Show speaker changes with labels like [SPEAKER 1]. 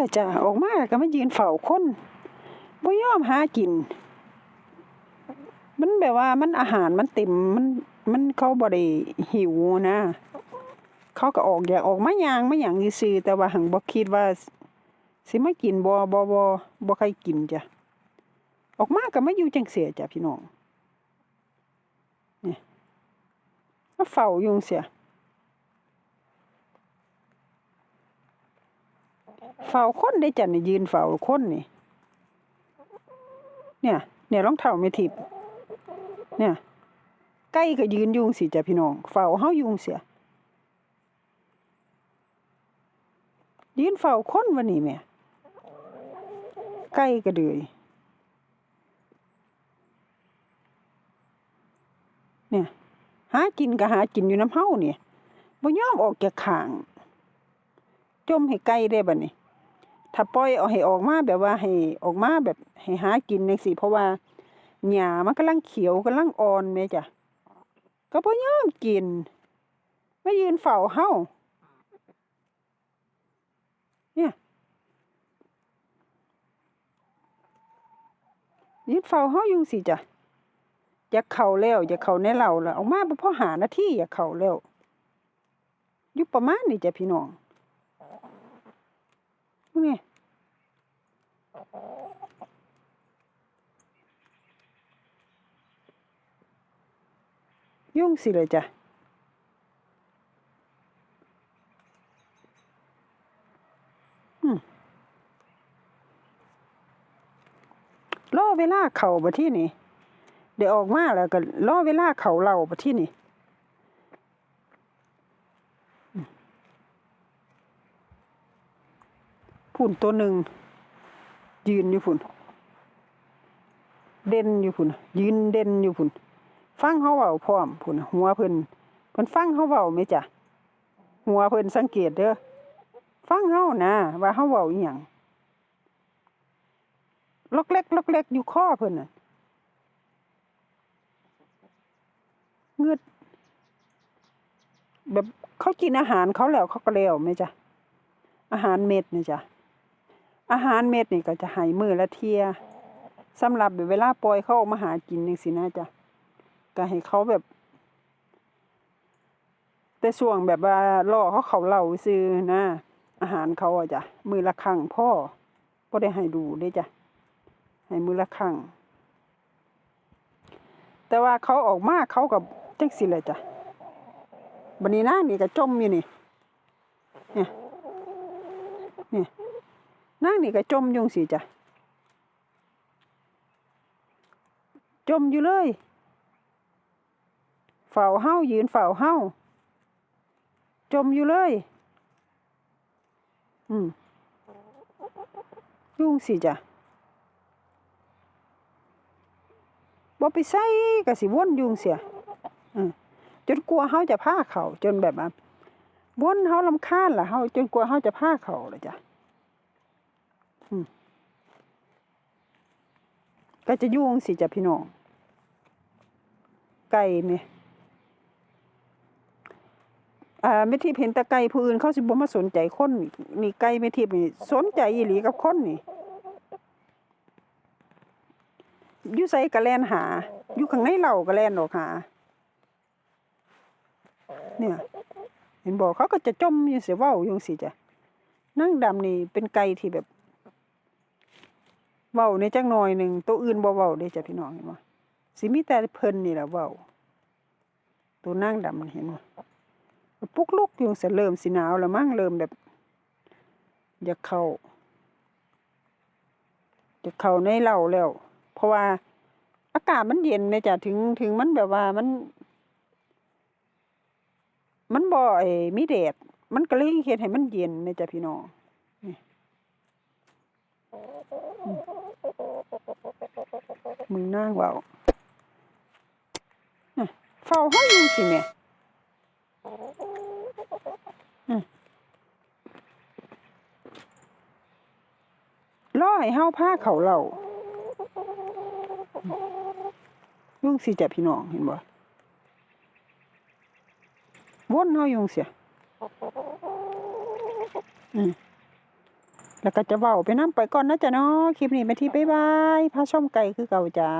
[SPEAKER 1] ล่ะจ้ะออกมาก็มายืนเฝ้าคนบ่ยอมหากิน มันแบบว่ามันอาหารมันเต็มมันมันเขาบ่ได้หิวนะ เขาก็ออกอยากออกมาย่างมาหยังซื่อแต่ว่าหังบ่คิดว่า สิมากินบ่บ่บ่บ่ใครกินจ้ะออกมาก็มาอยู่จังเสียจ้ะพี่น้องเนี่มาเฝ้าอยู่เสีย เฝ้าคนได้จ้ะนี่ยืนเฝ้าคนนี่ เนี่ย เนี่ยรองเท้าไม่ทิพย์เนี่ยไก่ก็ยืนยุงสิจ้ะพี่น้องเฝ้าเฮายุงเสีย ยืนเฝ้าคนวันนี้แม่ไก่ก็เดือยเนี่ย หากินก็หากินอยู่น้ำเฮาเนี่ยบ่ยอมออกจากข้าง จมให้ไก่ได้บัดนี้ ถ้าปล่อยเอาให้ออกมาแบบว่าให้ออกมาแบบให้หากินจังซี่เพราะว่าหญ้ามันกำลังเขียวกำลังอ่อนแม่จ้ะก็บ่ยอมกินมายืนเฝ้าเฮาเนี่ยยืนเฝ้าเฮาอยู่สิจ้ะอยากเข้าแล้วอยากเข้าในเหล่าแล้วออกมาบ่พอหานาที่อยากเข้าแล้วอยู่ประมาณนี้จ้ะพี่น้อง นี่ยุ่งสิเลยจ้ะรอเวลาเข้าบ่ที่นี่ เดี๋ยวออกมาแล้วก็รอเวลาเข้าเราบ่ที่นี่อืม พุ่นตัวหนึ่งยืนอยู่พุ่นเด่นอยู่พุ่นยืนเด่นอยู่พุ่นฟังเขาเว้าพร้อมพุ่นหัวเพิ่นเพิ่นฟังเขาเว้าไหมจ๊ะหัวเพิ่นสังเกตเด้อฟังเฮานะว่าเฮาเว้าอีหยังลกเล็กลกเล็กอยู่ข้อเพิ่นน่ะเงืดแบบเขากินอาหารเขาแล้วเขาก็แล้วไหมจ๊ะอาหารเม็ดนี่จ้ะ อาหารเม็ดนี่ก็จะใหายมือละเทียสำหรับเวลาปล่อยเขาออกมาหากินจังซี่นะจ๊ะก็ให้เขาแบบ แต่ช่วงแบบว่าล่อเขาเขาเหล่าซื้อนะ อาหารเขาอะจ้ะมือละครั้งพ่อบ่ได้ให้ดูเด้จ้ะให้มือละครั้งแต่ว่าเขาออกมาเขากับจังสิเลยจ้ะบันนี้นางนี่ก็จมอยู่นี่เนี่ยเนี่ย นางนี่ก็จมยุงสิจ้ะ จมอยู่เลยเฝ้าเฮายืนเฝ้าเฮาจมอยู่เลย อืมยุ่งสิจ้ะบ่ไปใส่ก็สิวนยุงเสียอืมจนกลัวเฮาจะพาเขาจนแบบว่าวนเฮารำคาญล่ะเฮาจนกลัวเฮาจะพาเขาเลยจ้ะ ก็จะยุ่งสิจ้ะพี่น้อง ไก่แม่อ่าแม่ทิพเห็นแต่ไก่ผู้อื่นเขาสิบ่มาสนใจคนนี่ไก่แม่ทิพย์นี่สนใจอีหลีกับคนนี่อยู่ไสก็แล่นหา อยู่ข้างในเราก็แล่นออกหา เนี่ย เห็นบอกเขาก็จะจมอยู่เสียว้าอยู่สิจ้ะนั่งดำนี่เป็นไก่ที่แบบ เว้าในจักหน่อยหนึ่งตัวอื่นบ่เว้าเด้จ้ะพี่น้องเห็นบ่สิมีแต่เพิ่นนี่แหละเว้าตัวนั่งดำเห็นบ่ปุกลุกอยู่เสเริ่มสิหนาวแล้วมั้งเริ่มแบบอยากเข้าอยากเข้าในเล้าแล้ว เพราะว่าอากาศมันเย็นเนี่ยจ้ะถึงถึงมันแบบว่ามัน มันบ่ไอ้มีแดดมันก็เลยเฮ็ดให้มันเย็นเนี่ยจ้ะพี่น้องนี่ มึงนางเว้าเฝ้าเฮาอยู่สิแม่อืมรอให้เฮาพาเขาเหล่ายุ่งสิจ้ะพี่น้องเห็นบ่วนเฮายุ่งเสียอืม แล้วก็จะเว้าไปนำไปก่อนนะจ๊ะเนาะคลิปนี้ไปที่บ๊ายบายพาชมไก่คือเก่าจ้า